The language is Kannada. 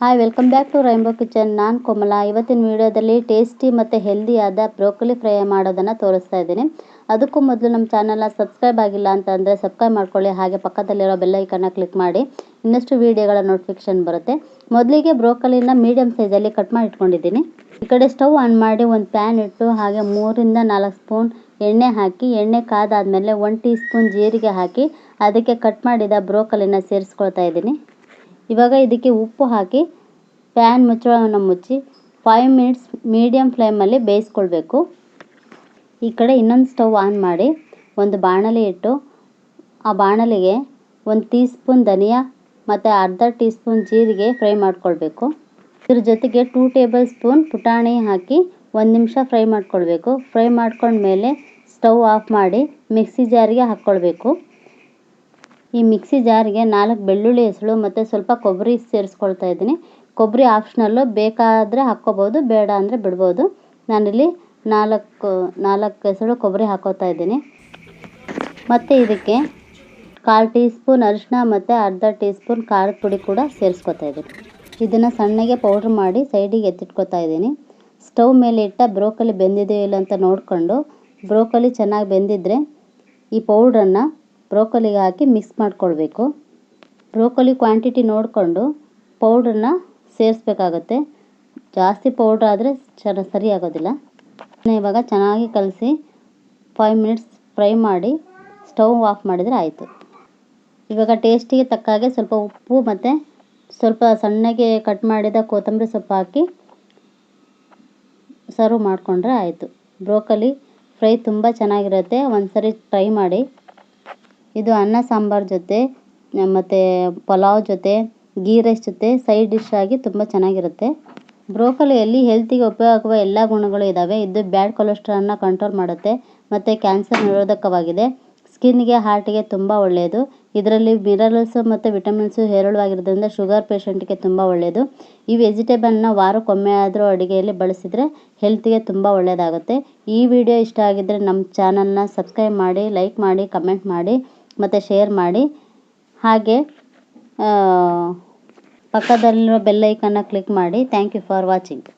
Hi welcome back to rainbow kitchen ನಾನು ಕೊಮಲ. ಇವತ್ತಿನ ವಿಡಿಯೋದಲ್ಲಿ ಟೇಸ್ಟಿ ಮತ್ತು ಹೆಲ್ದಿಯಾದ ಬ್ರೋಕೊಲಿ ಫ್ರೈ ಮಾಡೋದನ್ನು ತೋರಿಸ್ತಾ ಇದ್ದೀನಿ. ಅದಕ್ಕೂ ಮೊದಲು ನಮ್ಮ ಚಾನಲ್ನ ಸಬ್ಸ್ಕ್ರೈಬ್ ಆಗಿಲ್ಲ ಅಂತಂದರೆ ಸಬ್ಸ್ಕ್ರೈಬ್ ಮಾಡ್ಕೊಳ್ಳಿ. ಹಾಗೆ ಪಕ್ಕದಲ್ಲಿರೋ ಬೆಲ್ಲೈಕನ್ನ ಕ್ಲಿಕ್ ಮಾಡಿ. ಇನ್ನಷ್ಟು ವೀಡಿಯೋಗಳ ನೋಟಿಫಿಕೇಶನ್ ಬರುತ್ತೆ. ಮೊದಲಿಗೆ ಬ್ರೋಕೊಲಿನ ಮೀಡಿಯಮ್ ಸೈಜಲ್ಲಿ ಕಟ್ ಮಾಡಿ ಇಟ್ಕೊಂಡಿದ್ದೀನಿ. ಈ ಕಡೆ ಸ್ಟವ್ ಆನ್ ಮಾಡಿ ಒಂದು ಪ್ಯಾನ್ ಇಟ್ಟು ಹಾಗೆ ಮೂರಿಂದ ನಾಲ್ಕು ಸ್ಪೂನ್ ಎಣ್ಣೆ ಹಾಕಿ, ಎಣ್ಣೆ ಕಾದಾದಮೇಲೆ ಒನ್ ಟೀ ಸ್ಪೂನ್ ಜೀರಿಗೆ ಹಾಕಿ, ಅದಕ್ಕೆ ಕಟ್ ಮಾಡಿದ ಬ್ರೋಕಲಿನ ಸೇರಿಸ್ಕೊಳ್ತಾ ಇದ್ದೀನಿ. ಇವಾಗ ಇದಕ್ಕೆ ಉಪ್ಪು ಹಾಕಿ ಪ್ಯಾನ್ ಮುಚ್ಚಳವನ್ನು ಮುಚ್ಚಿ ಫೈವ್ ಮಿನಿಟ್ಸ್ ಮೀಡಿಯಮ್ ಫ್ಲೇಮಲ್ಲಿ ಬೇಯಿಸ್ಕೊಳ್ಬೇಕು. ಈ ಕಡೆ ಇನ್ನೊಂದು ಸ್ಟವ್ ಆನ್ ಮಾಡಿ ಒಂದು ಬಾಣಲೆ ಇಟ್ಟು ಆ ಬಾಣಲೆಗೆ ಒಂದು ಟೀ ಸ್ಪೂನ್ ಧನಿಯಾ ಮತ್ತು ಅರ್ಧ ಟೀ ಸ್ಪೂನ್ ಜೀರಿಗೆ ಫ್ರೈ ಮಾಡ್ಕೊಳ್ಬೇಕು. ಇದ್ರ ಜೊತೆಗೆ ಟೂ ಟೇಬಲ್ ಸ್ಪೂನ್ ಪುಟಾಣಿ ಹಾಕಿ ಒಂದು ನಿಮಿಷ ಫ್ರೈ ಮಾಡ್ಕೊಳ್ಬೇಕು. ಫ್ರೈ ಮಾಡ್ಕೊಂಡ್ಮೇಲೆ ಸ್ಟವ್ ಆಫ್ ಮಾಡಿ ಮಿಕ್ಸಿ ಜಾರಿಗೆ ಹಾಕ್ಕೊಳ್ಬೇಕು. ಈ ಮಿಕ್ಸಿ ಜಾರಿಗೆ ನಾಲ್ಕು ಬೆಳ್ಳುಳ್ಳಿ ಹೆಸಳು ಮತ್ತು ಸ್ವಲ್ಪ ಕೊಬ್ಬರಿ ಸೇರಿಸ್ಕೊಳ್ತಾ ಇದ್ದೀನಿ. ಕೊಬ್ಬರಿ ಆಪ್ಷನಲ್ಲು ಬೇಕಾದರೆ ಹಾಕ್ಕೋಬೋದು, ಬೇಡ ಅಂದರೆ ಬಿಡ್ಬೋದು. ನಾನಿಲ್ಲಿ ನಾಲ್ಕು ನಾಲ್ಕು ಹೆಸಳು ಕೊಬ್ಬರಿ ಹಾಕೋತಾ ಇದ್ದೀನಿ. ಮತ್ತು ಇದಕ್ಕೆ ಕಾಲು ಟೀ ಸ್ಪೂನ್ ಅರಿಶಿನ ಮತ್ತು ಅರ್ಧ ಟೀ ಸ್ಪೂನ್ ಖಾರದ ಪುಡಿ ಕೂಡ ಸೇರಿಸ್ಕೊತಾ ಇದ್ದೀನಿ. ಇದನ್ನು ಸಣ್ಣಗೆ ಪೌಡ್ರ್ ಮಾಡಿ ಸೈಡಿಗೆ ಎತ್ತಿಟ್ಕೊತಾ ಇದ್ದೀನಿ. ಸ್ಟವ್ ಮೇಲೆ ಇಟ್ಟ ಬ್ರೋಕಲಿ ಬೆಂದಿದೆಯೋ ಇಲ್ಲ ಅಂತ ನೋಡಿಕೊಂಡು, ಬ್ರೋಕಲಿ ಚೆನ್ನಾಗಿ ಬೆಂದಿದ್ದರೆ ಈ ಪೌಡ್ರನ್ನು ಬ್ರೋಕೊಲಿಗೆ ಹಾಕಿ ಮಿಕ್ಸ್ ಮಾಡ್ಕೊಳ್ಬೇಕು. ಬ್ರೋಕೊಲಿ ಕ್ವಾಂಟಿಟಿ ನೋಡಿಕೊಂಡು ಪೌಡ್ರನ್ನ ಸೇರಿಸ್ಬೇಕಾಗತ್ತೆ. ಜಾಸ್ತಿ ಪೌಡ್ರ್ ಆದರೆ ಚೆನ್ನ ಸರಿ ಆಗೋದಿಲ್ಲ. ಇವಾಗ ಚೆನ್ನಾಗಿ ಕಲಸಿ ಫೈವ್ ಮಿನಿಟ್ಸ್ ಫ್ರೈ ಮಾಡಿ ಸ್ಟವ್ ಆಫ್ ಮಾಡಿದರೆ ಆಯಿತು. ಇವಾಗ ಟೇಸ್ಟಿಗೆ ತಕ್ಕ ಹಾಗೆ ಸ್ವಲ್ಪ ಉಪ್ಪು ಮತ್ತು ಸ್ವಲ್ಪ ಸಣ್ಣಗೆ ಕಟ್ ಮಾಡಿದ ಕೊತ್ತಂಬರಿ ಸೊಪ್ಪು ಹಾಕಿ ಸರ್ವ್ ಮಾಡಿಕೊಂಡ್ರೆ ಆಯಿತು. ಬ್ರೋಕಲಿ ಫ್ರೈ ತುಂಬ ಚೆನ್ನಾಗಿರುತ್ತೆ. ಒಂದು ಸರಿ ಟ್ರೈ ಮಾಡಿ. ಇದು ಅನ್ನ ಸಾಂಬಾರ್ ಜೊತೆ ಮತ್ತೆ ಪಲಾವ್ ಜೊತೆ, ಗೀ ರೈಸ್ ಜೊತೆ ಸೈಡ್ ಡಿಶ್ ಆಗಿ ತುಂಬ ಚೆನ್ನಾಗಿರುತ್ತೆ. ಬ್ರೋಕೊಲಿಯಲ್ಲಿ ಹೆಲ್ತಿಗೆ ಉಪಯೋಗ ಎಲ್ಲ ಗುಣಗಳು ಇದಾವೆ. ಇದು ಬ್ಯಾಡ್ ಕೊಲೆಸ್ಟ್ರಾಲ್ನ ಕಂಟ್ರೋಲ್ ಮಾಡುತ್ತೆ ಮತ್ತು ಕ್ಯಾನ್ಸರ್ ನಿರೋಧಕವಾಗಿದೆ. ಸ್ಕಿನ್ಗೆ, ಹಾರ್ಟಿಗೆ ತುಂಬ ಒಳ್ಳೆಯದು ಇದರಲ್ಲಿ ಮಿನರಲ್ಸು ಮತ್ತು ವಿಟಮಿನ್ಸು ಹೇರಳವಾಗಿರೋದ್ರಿಂದ ಶುಗರ್ ಪೇಷಂಟ್ಗೆ ತುಂಬ ಒಳ್ಳೆಯದು ಈ ವೆಜಿಟೇಬಲ್ನ ವಾರಕ್ಕೊಮ್ಮೆ ಆದರೂ ಅಡುಗೆಯಲ್ಲಿ ಬಳಸಿದರೆ ಹೆಲ್ತಿಗೆ ತುಂಬ ಒಳ್ಳೆಯದಾಗುತ್ತೆ ಈ ವಿಡಿಯೋ ಇಷ್ಟ ಆಗಿದ್ದರೆ ನಮ್ಮ ಚಾನಲ್ನ ಸಬ್ಸ್ಕ್ರೈಬ್ ಮಾಡಿ, ಲೈಕ್ ಮಾಡಿ, ಕಮೆಂಟ್ ಮಾಡಿ. ಮತ್ತು ಶೇರ್ ಮಾಡಿ. ಹಾಗೆ ಪಕ್ಕದಲ್ಲಿರೋ ಬೆಲ್ ಐಕನ್ನ ಕ್ಲಿಕ್ ಮಾಡಿ. Thank you for watching